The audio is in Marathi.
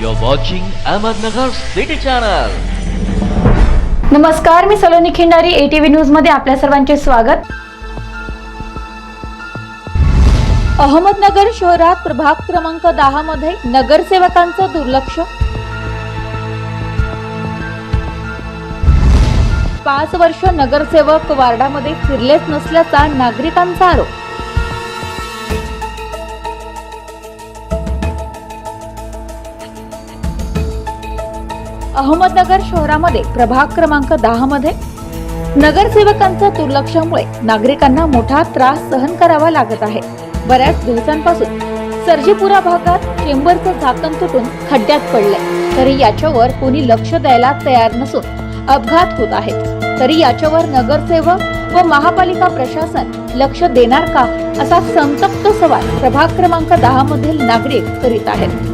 You're watching Ahmednagar City Channel. नमस्कार मी सलोनी खिंडारी एटीव्ही न्यूजमध्ये आपल्या सर्वांचे स्वागत. अहमदनगर शहरात प्रभाग क्रमांक दहा मध्ये नगरसेवकांचं दुर्लक्ष. पाच वर्ष नगरसेवक वार्डामध्ये फिरलेच नसल्याचा नागरिकांचा आरोप. अहमदनगर शहरामध्ये प्रभाग क्रमांक दहा मध्ये नगरसेवकांच्या दुर्लक्षामुळे नागरिकांना मोठा त्रास सहन करावा लागत आहे. बऱ्याच दिवसांपासून सर्जीपुरा भागात चेंबरचं झाकण तुटून खड्ड्यात पडले तरी याच्यावर कोणी लक्ष द्यायला तयार नसून अपघात होत आहेत. तरी याच्यावर नगरसेवक व महापालिका प्रशासन लक्ष देणार का असा संतप्त सवाल प्रभाग क्रमांक दहा मधील नागरिक करीत आहेत.